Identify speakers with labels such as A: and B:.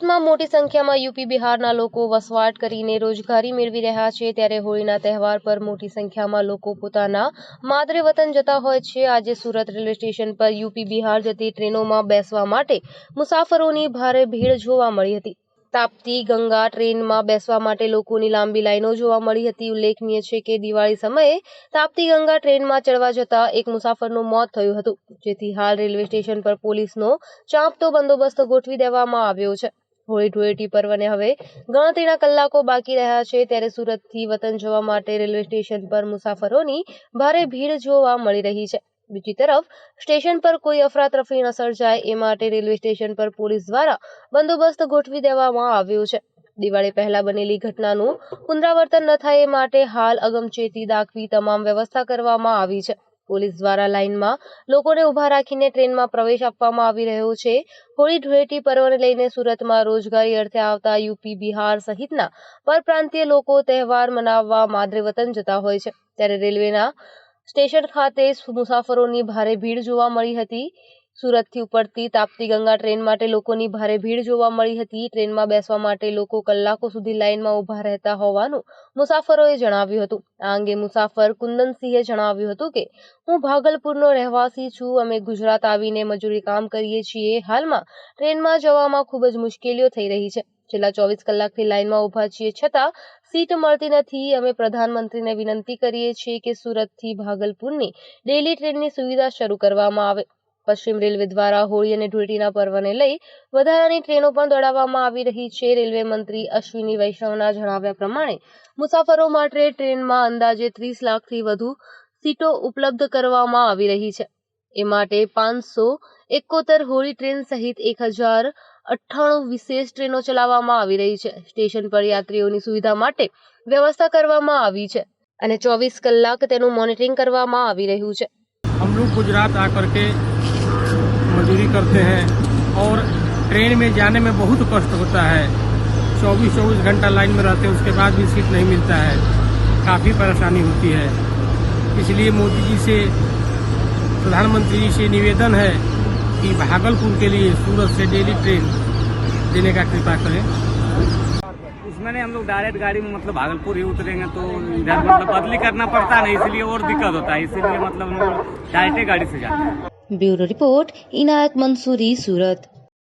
A: મોટી સંખ્યામાં યુપી બિહારના લોકો વસવાટ કરીને રોજગારી મેળવી રહ્યા છે. ત્યારે હોળીના તહેવાર પર મોટી સંખ્યામાં લોકો પોતાના માદરે વતન જતા હોય છે. આજે સુરત રેલવે સ્ટેશન પર યુપી બિહાર જતી ટ્રેનોમાં બેસવા માટે મુસાફરોની ભારે ભીડ જોવા મળી હતી. તાપ્તી ગંગા ટ્રેનમાં બેસવા માટે લોકોની લાંબી લાઈનો જોવા મળી હતી. ઉલ્લેખનીય છે કે દિવાળી સમયે તાપતી ગંગા ટ્રેનમાં ચડવા જતા એક મુસાફરનું મોત થયું હતું. જેથી હાલ રેલવે સ્ટેશન પર પોલીસનો ચાંપતો બંદોબસ્ત ગોઠવી દેવામાં આવ્યો છે. હોળી ધૂળેટી પર્વને હવે ગણતરીના કલાકો બાકી રહ્યા છે ત્યારે સુરતથી વતન જવા માટે રેલવે સ્ટેશન પર મુસાફરોની ભારે ભીડ જોવા મળી રહી છે. બીજી તરફ, સ્ટેશન પર કોઈ અફરાતફરી ન સર્જાય એ માટે રેલવે સ્ટેશન પર પોલીસ દ્વારા બંદોબસ્ત ગોઠવી દેવામાં આવ્યો છે. દિવાળી પહેલા બનેલી ઘટનાનું પુનરાવર્તન ન થાય એ માટે હાલ અગમચેતી દાખવી તમામ વ્યવસ્થા કરવામાં આવી છે. પોલીસ દ્વારા લાઇનમાં લોકોને ઊભા રાખીને ટ્રેનમાં પ્રવેશ આપવામાં આવી રહ્યો છે. હોળી, ધૂળેટી પર્વને લઈને સુરતમાં રોજગારી અર્થે આવતા યુપી, બિહાર સહિતના પરપ્રાંતીય લોકો તહેવાર મનાવવા માદરે વતન જતા હોય છે. ત્યારે રેલવેના સ્ટેશન ખાતે મુસાફરોની ભારે ભીડ જોવા મળી હતી. સુરતથી ઉપડતી તાપતી ગંગા ટ્રેન માટે લોકોની ભારે ભીડ જોવા મળી હતી. ટ્રેનમાં બેસવા માટે લોકો કલાકો સુધી લાઇનમાં ઊભા રહેતા હોવાનું મુસાફરોએ જણાવ્યું હતું. આ અંગે મુસાફર કુંદનસિંહે જણાવ્યું હતું કે, હું ભાગલપુરનો રહેવાસી છું. અમે ગુજરાત આવીને મજૂરી કામ કરીએ છીએ. હાલમાં ટ્રેનમાં જવામાં ખૂબ જ મુશ્કેલીઓ થઈ રહી છે. છેલ્લા ચોવીસ કલાકથી લાઇનમાં ઊભા છીએ. છતાં સીટ મળતી નથી. અમે પ્રધાનમંત્રીને વિનંતી કરીએ છીએ કે સુરતથી ભાગલપુરની ડેલી ટ્રેનની સુવિધા શરૂ કરવામાં આવે. પશ્ચિમ રેલવે દ્વારા હોળી અને ધૂળેટીના પર્વને લઈ વધારાની ટ્રેનો પણ દોડાવવામાં આવી રહી છે રેલવે મંત્રી અશ્વિની વૈષ્ણવના જણાવ્યા પ્રમાણે મુસાફરો માટે ટ્રેનમાં અંદાજે ત્રીસ લાખથી વધુ સીટો ઉપલબ્ધ કરવામાં આવી રહી છે એ માટે પાંચસો એકોતેર હોળી ટ્રેન સહિત એક હજાર અઠ્ઠાણું વિશેષ ટ્રેનો ચલાવવામાં આવી રહી છે સ્ટેશન પર યાત્રીઓની સુવિધા માટે વ્યવસ્થા કરવામાં આવી છે અને ચોવીસ કલાક તેનું મોનિટરિંગ કરવામાં આવી રહ્યું છે
B: हम लोग गुजरात आकर के मजदूरी करते हैं और ट्रेन में जाने में बहुत कष्ट होता है। चौबीस चौबीस घंटा लाइन में रहते हैं, उसके बाद भी सीट नहीं मिलता है। काफ़ी परेशानी होती है। इसलिए मोदी जी से, प्रधानमंत्री जी से निवेदन है कि भागलपुर के लिए सूरत से डेली ट्रेन देने का कृपा करें।
C: इसमें नहीं हम लोग डायरेक्ट गाड़ी में मतलब भागलपुर ही उतरेंगे तो इधर मतलब बदली करना पड़ता है इसलिए और दिक्कत होता है इसीलिए मतलब हम लोग डायरेक्ट गाड़ी से जाते हैं
A: ब्यूरो रिपोर्ट इनायत मंसूरी सूरत